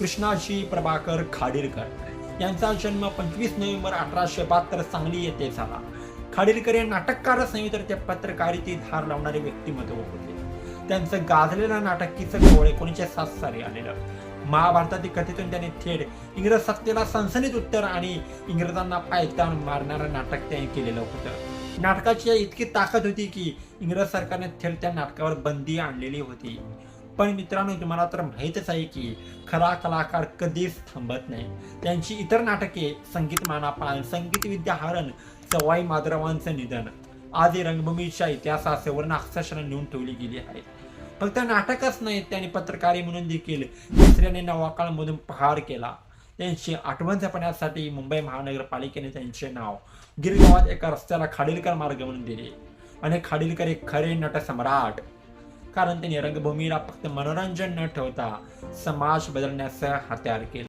कृष्णाजी प्रभाकर खाडीलकर. यांचा जन्म पंचवीस नोव्हेंबर अठराशे बहात्तर सांगली येथे झाला. खाडीलकर हे नाटककारच नाही तर ते पत्रकारितेत धार लावणारे व्यक्तिमत्व होते. त्यांचं गाजलेलं नाटक किसन कोळ एकोणीसशे सात साली आलेलं. महाभारतातील कथेतून त्यांनी थेट इंग्रज सत्तेला सनसनीत उत्तर आणि इंग्रजांना पायतान मारणारं नाटक त्यांनी केलेलं होतं. नाटकाची इतकी ताकद होती की इंग्रज सरकारने थेट त्या नाटकावर बंदी आणलेली होती. पण मित्रांनो तुम्हाला तर माहीतच आहे की खरा कलाकार कधीच थांबत नाही. त्यांची इतर नाटके संगीत मानापान संगीत विद्याहरण सवाई माधुरावांचं निधन आदी रंगभूमीच्या इतिहासात सवर्ण अक्षर नेऊन ठेवली गेली आहे. फक्त नाटकच नाही त्यांनी पत्रकारी म्हणून देखील दुसऱ्याने नवाकाळमधून पहार केला. त्यांची आठवण जपण्यासाठी मुंबई महानगरपालिकेने त्यांचे नाव गिरगावात एका रस्त्याला खाडीलकर मार्ग म्हणून दिले. आणि खाडीलकर एक खरे नटसम्राट. कारण त्यांनी रंगभूमीला फक्त मनोरंजन न ठेवता समाज बदलण्याचं हत्यार केलं.